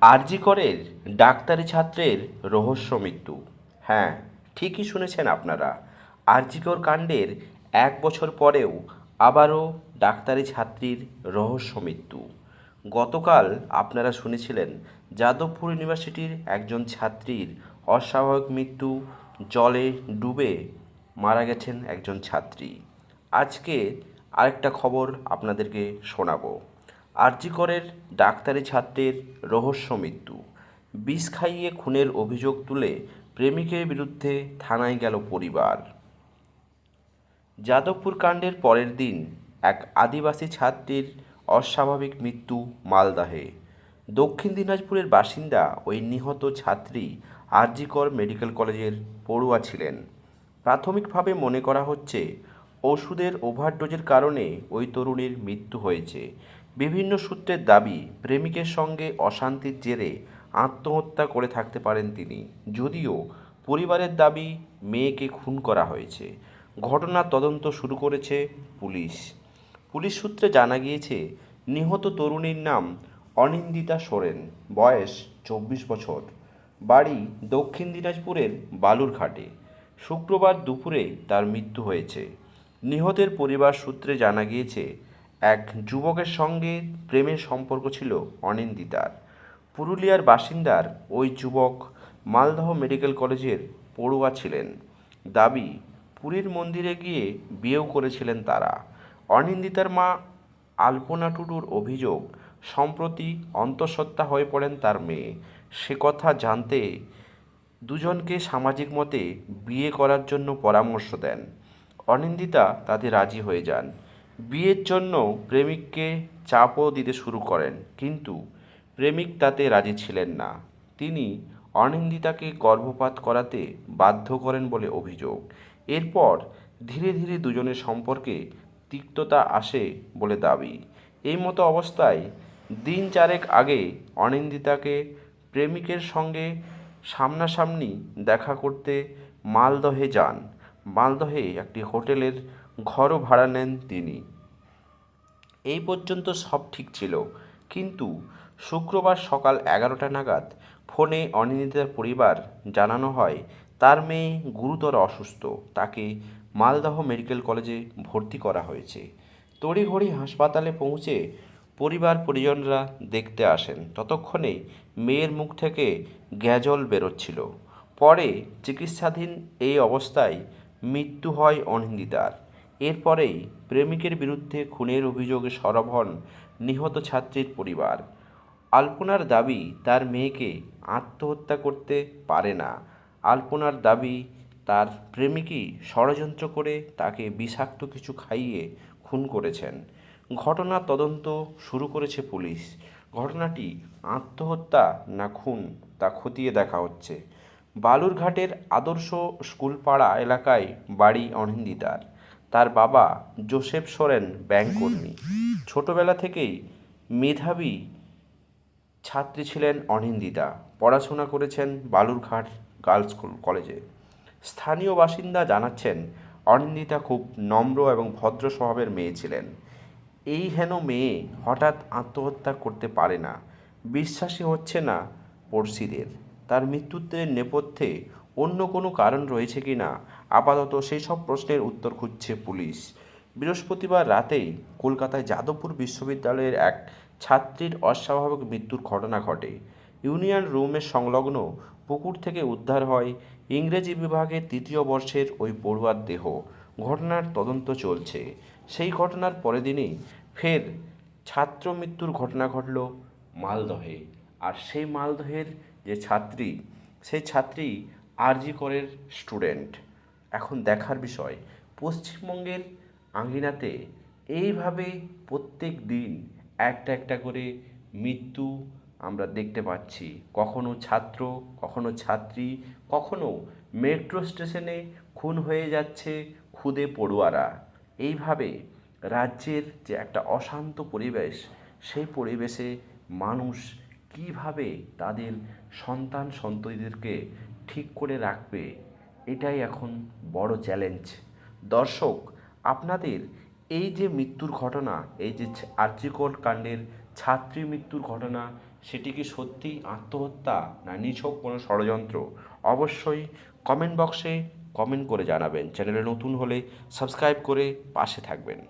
আরজিকরের ডাক্তারি ছাত্রের রহস্য মৃত্যু। হ্যাঁ ঠিকই শুনেছেন আপনারা। আরজিকর কাণ্ডের এক বছর পরেও আবারও ডাক্তারি ছাত্রীর রহস্য মৃত্যু। গতকাল আপনারা শুনেছিলেন যাদবপুর ইউনিভার্সিটির একজন ছাত্রীর অস্বাভাবিক মৃত্যু, জলে ডুবে মারা গেছেন একজন ছাত্রী। আজকে আরেকটা খবর আপনাদেরকে শোনাবো। আরজিকরের ডাক্তারি ছাত্রের রহস্য মৃত্যু। বিষ খাইয়ে খুনের অভিযোগ তুলে প্রেমিকের বিরুদ্ধে থানায় গেল পরিবার। যাদবপুর কাণ্ডের পরের দিন এক আদিবাসী ছাত্রীর অস্বাভাবিক মৃত্যু মালদাহে। দক্ষিণ দিনাজপুরের বাসিন্দা ওই নিহত ছাত্রী আরজিকর মেডিকেল কলেজের পড়ুয়া ছিলেন। প্রাথমিকভাবে মনে করা হচ্ছে, ওষুধের ওভারডোজের কারণে ওই তরুণীর মৃত্যু হয়েছে। বিভিন্ন সূত্রের দাবি, প্রেমিকের সঙ্গে অশান্তির জেরে আত্মহত্যা করে থাকতে পারেন তিনি। যদিও পরিবারের দাবি, মেয়েকে খুন করা হয়েছে। ঘটনার তদন্ত শুরু করেছে পুলিশ। পুলিশ সূত্রে জানা গিয়েছে, নিহত তরুণীর নাম অনিন্দিতা সোরেন, বয়স চব্বিশ বছর। বাড়ি দক্ষিণ দিনাজপুরের বালুরঘাটে। শুক্রবার দুপুরে তার মৃত্যু হয়েছে। নিহতের পরিবার সূত্রে জানা গিয়েছে এক যুবকের সঙ্গে প্রেমের সম্পর্ক ছিল অনিন্দিতার। পুরুলিয়ার বাসিন্দার ওই যুবক মালদহ মেডিকেল কলেজের পড়ুয়া ছিলেন। দাবি, পুরীর মন্দিরে গিয়ে বিয়েও করেছিলেন তারা। অনিন্দিতার মা আলপনা টুডুর অভিযোগ, সম্প্রতি অন্তঃসত্ত্বা হয়ে পড়েন তার মেয়ে। সে কথা জানতে দুজনকে সামাজিক মতে বিয়ে করার জন্য পরামর্শ দেন। অনিন্দিতা তাতে রাজি হয়ে যান। বিয়ের জন্য প্রেমিককে চাপও দিতে শুরু করেন, কিন্তু প্রেমিক তাতে রাজি ছিলেন না। তিনি অনিন্দিতাকে গর্ভপাত করাতে বাধ্য করেন বলে অভিযোগ। এরপর ধীরে ধীরে দুজনের সম্পর্কে তিক্ততা আসে বলে দাবি। এই মতো অবস্থায় দিন চারেক আগে অনিন্দিতাকে প্রেমিকের সঙ্গে সামনাসামনি দেখা করতে মালদহে যান। মালদহে একটি হোটেলের ঘরও ভাড়া নেন তিনি। এই পর্যন্ত সব ঠিক ছিল। কিন্তু শুক্রবার সকাল এগারোটা নাগাদ ফোনে অনিন্দিতার পরিবার জানানো হয়, তার মেয়ে গুরুতর অসুস্থ। তাকে মালদহ মেডিকেল কলেজে ভর্তি করা হয়েছে। তড়িঘড়ি হাসপাতালে পৌঁছে পরিবার পরিজনরা দেখতে আসেন। ততক্ষণে মেয়ের মুখ থেকে গ্যাজল বেরোচ্ছিল। পরে চিকিৎসাধীন এই অবস্থায় মৃত্যু হয় অনিন্দিতার। এরপরেই প্রেমিকের বিরুদ্ধে খুনের অভিযোগে সরব হন নিহত ছাত্রীর পরিবার। আলপনার দাবি, তার মেয়েকে আত্মহত্যা করতে পারে না। আলপনার দাবি, তার প্রেমিকই ষড়যন্ত্র করে তাকে বিষাক্ত কিছু খাইয়ে খুন করেছেন। ঘটনার তদন্ত শুরু করেছে পুলিশ। ঘটনাটি আত্মহত্যা না খুন তা খতিয়ে দেখা হচ্ছে। বালুরঘাটের আদর্শ স্কুলপাড়া এলাকায় বাড়ি অনিন্দিতার। তার বাবা জোসেফ সোরেন ব্যাংক কর্মী। ছোটবেলা থেকেই মেধাবী ছাত্রী ছিলেন অনিন্দিতা। পড়াশোনা করেছেন বালুরঘাট গার্লস কলেজে। স্থানীয় বাসিন্দা জানাচ্ছেন, অনিন্দিতা খুব নম্র এবং ভদ্র স্বভাবের মেয়ে ছিলেন। এই হেন মেয়ে হঠাৎ আত্মহত্যা করতে পারে না। বিশ্বাসই হচ্ছে না পড়শিদের। তার মৃত্যুত্বের নেপথ্যে অন্য কোনো কারণ রয়েছে কি না? আপাতত সেই সব প্রশ্নের উত্তর খুঁজছে পুলিশ। বৃহস্পতিবার রাতেই কলকাতায় যাদবপুর বিশ্ববিদ্যালয়ের এক ছাত্রীর অস্বাভাবিক মৃত্যুর ঘটনা ঘটে। ইউনিয়ন রুমের সংলগ্ন পুকুর থেকে উদ্ধার হয় ইংরেজি বিভাগের তৃতীয় বর্ষের ওই পড়ুয়ার দেহ। ঘটনার তদন্ত চলছে। সেই ঘটনার পরের দিনই ফের ছাত্র মৃত্যুর ঘটনা ঘটল মালদহে। আর সেই মালদহের যে ছাত্রী, সেই ছাত্রী আরজি করের স্টুডেন্ট। এখন দেখার বিষয়, পশ্চিমবঙ্গের আঙ্গিনাতে এইভাবে প্রত্যেক দিন একটা একটা করে মৃত্যু আমরা দেখতে পাচ্ছি। কখনো ছাত্র, কখনো ছাত্রী, কখনো মেট্রো স্টেশনে খুন হয়ে যাচ্ছে খুদে পড়ুয়ারা। এইভাবে রাজ্যের যে একটা অশান্ত পরিবেশ, সেই পরিবেশে মানুষ কীভাবে তাদের সন্তান সন্ততিদেরকে ঠিক করে রাখবে, এটাই এখন বড় চ্যালেঞ্জ দর্শক, আপনাদের এই যে মৃত্যুর ঘটনা, এই যে আর্যিকর কাণ্ডের ছাত্রী মৃত্যুর ঘটনা, সেটি কি সত্যি আত্মহত্যা না নিছক কোনো ষড়যন্ত্র? অবশ্যই কমেন্ট বক্সে কমেন্ট করে জানাবেন। চ্যানেলে নতুন হলে সাবস্ক্রাইব করে পাশে থাকবেন।